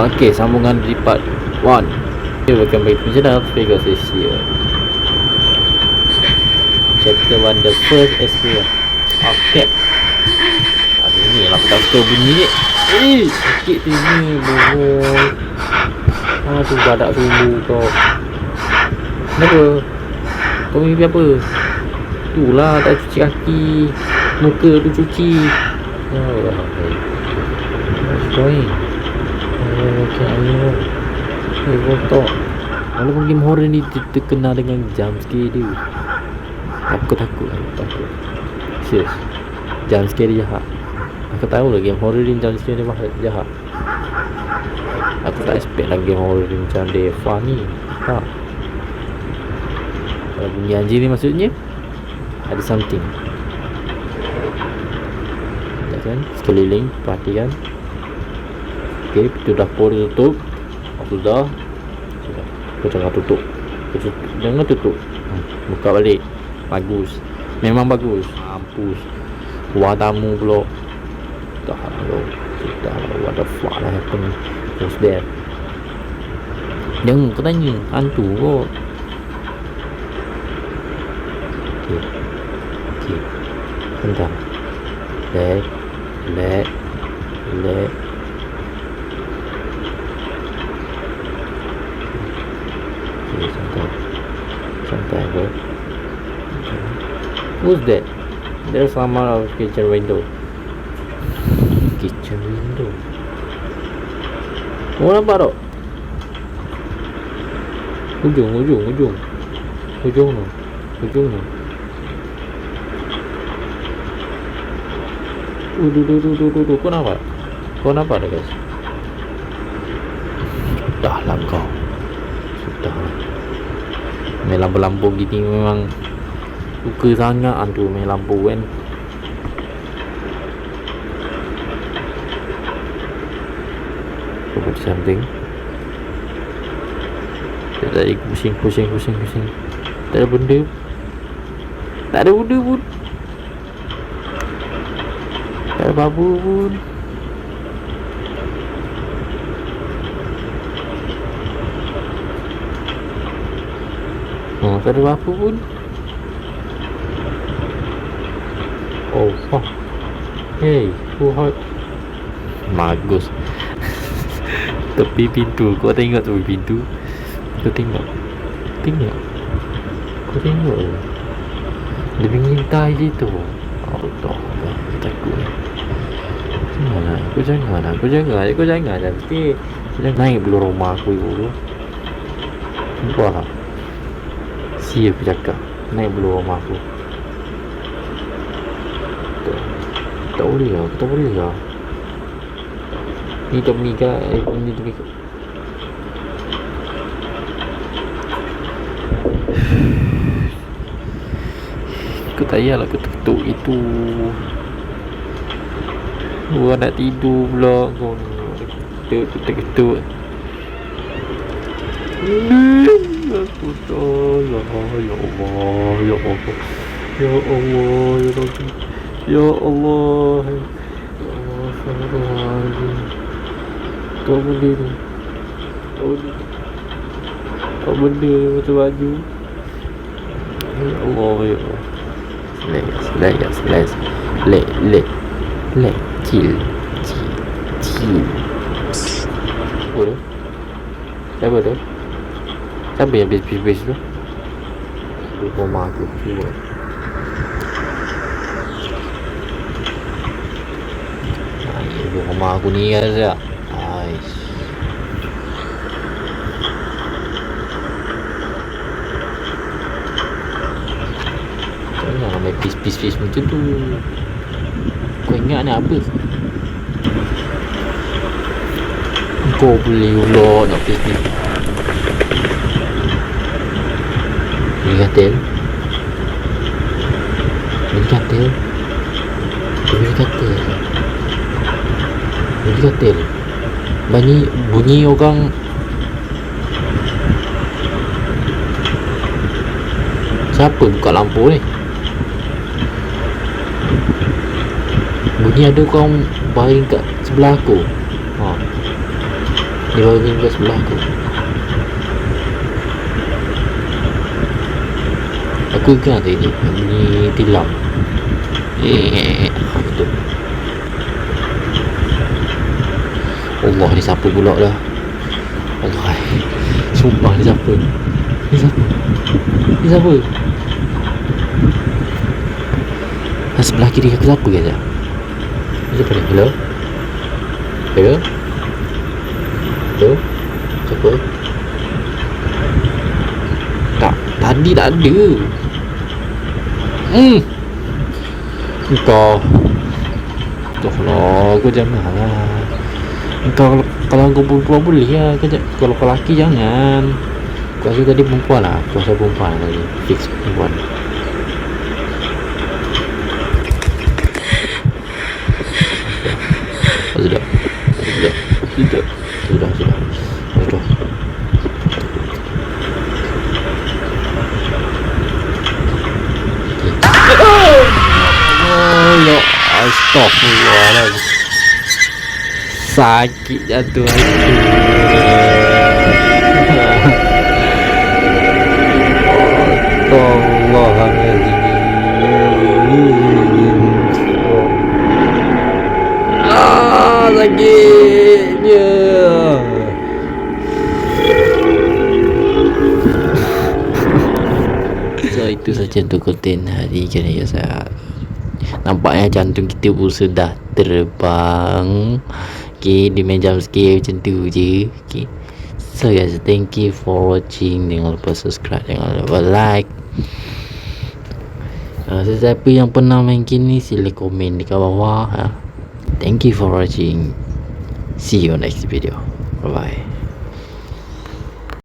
Okey, sambungan di part 1 Okay, welcome back to channel Vegas Asia Chapter 1, the first experience. Okay Aduh ni lah petang suka bunyi ni Eh, sakit telinga Bohong. Aduh, badak dulu kau. Kenapa? Kau mimpi apa? Itulah, tak cuci kaki. Muka tu cuci. Oh, okay. What's going? Ayo. Eh, kotak. Walaupun game horror ni ter- terkenal dengan jump scare dia. Aku takut, aku takut. Serius. Jump scare dia jahat. Aku tahu lah game horror ni jump scare dia jahat. Aku tak expect lah game horror ni macam dia funny. Tak. Kalau bunyi anjing ni maksudnya ada something. Kan? Sekeliling, perhatikan. Okey, pintu dapur tutup. Sudah. Sudah. Kau jangan tutup. Tutup. Jangan tutup. Buka balik. Bagus. Memang bagus. Mampus. Tamu pula. Dah lah. Sudah lah. What the fuck lah happen. What's that? Jangan kau tanya. Hantu kot. Okey. Okey. Bentar. Relax. Relax. Relax. Okay, santai. Santai, bro. Who's that? There's someone out of kitchen window. Kitchen window. Kau nampak tak? Ujung, ujung, ujung. Ujung tu. Ujung tu. Uh, du, du, du, du, du. Kau nampak? Kau nampak tak guys? Dah lah kau. Main lampu-lampu gini memang suka sangat hantu main lampu kan. Put something. Dia tadi pusing, pusing, pusing, pusing. Tak ada benda. Tak ada benda pun. Tak ada apa-apa pun. Oh, tak ada apa pun. Oh, fuck. Hey, who hot? Bagus. tepi pintu. Kau tengok tepi pintu. Kau tengok. Tengok. Kau tengok? Dia mengintai dia tu. Allah. Takut. Janganlah. Kau janganlah. Kau jangan. Kau jangan. Nanti. Kau jangan naik dulu rumah aku dulu. Nampak tak? Si aku cakap Naik dulu rumah aku. Tak, tak boleh lah. Tak boleh lah. Ni tak ni kan eh, Ni tu Aku tak payahlah aku tutup itu. Gua nak tidur pula. Kau Ketuk ketuk ketuk Aku tolong Ya Allah Ya Allah Ya Allah Ya Rabbi Ya Allah Allah Kau benda ni Kau benda Kau benda macam baju Ya Allah Ya Allah Relax Relax Relax Relax Relax Relax Chill Chill Chill Apa tu? Apa tu? Siapa yang habis-habis tu? Di rumah aku Cuba Di rumah aku ni kan saja Ais Jangan main pis-pis-pis macam tu Kau ingat ni apa? Kau boleh ulok nak pis-pis Katil. Beli katil. Beli katil. Beli katil. Bunyi Bunyi orang. Siapa buka lampu ni? Bunyi ada orang baring kat sebelah aku. Ha. Dia baru tinggal sebelah aku Aku ingat tadi ni Bunyi tilam. Eh Betul. Allah ni siapa pula dah Allah Sumpah ni siapa? Ni siapa? Ni siapa? Ah, Sebelah kiri aku siapa kata Ni siapa ni? Hello? Hello Siapa Tak Tadi tak ada. Hmm. Kau Kau lah Kau jangan. Lah Kau kalau, kalau kau perempuan boleh lah. Jangan- Kalau kau lelaki jangan. Kau rasa tadi perempuan lah. Kau rasa perempuan tadi Fix perempuan. Sudah. Sudah. Sudah. Sudah. Sudah. Sudah Astagfirullah Sakit jatuh hati Astagfirullahaladzim Ah, sakitnya. So itu saja untuk konten hari ini saya. Nampaknya jantung kita pun sudah terbang. Okay, di meja sikit macam tu je. Okay. So guys, thank you for watching. Jangan lupa subscribe, jangan lupa like. Uh, sesiapa yang pernah main game ni sila komen di kat bawah. Ha. Thank you for watching. See you next video. Bye bye.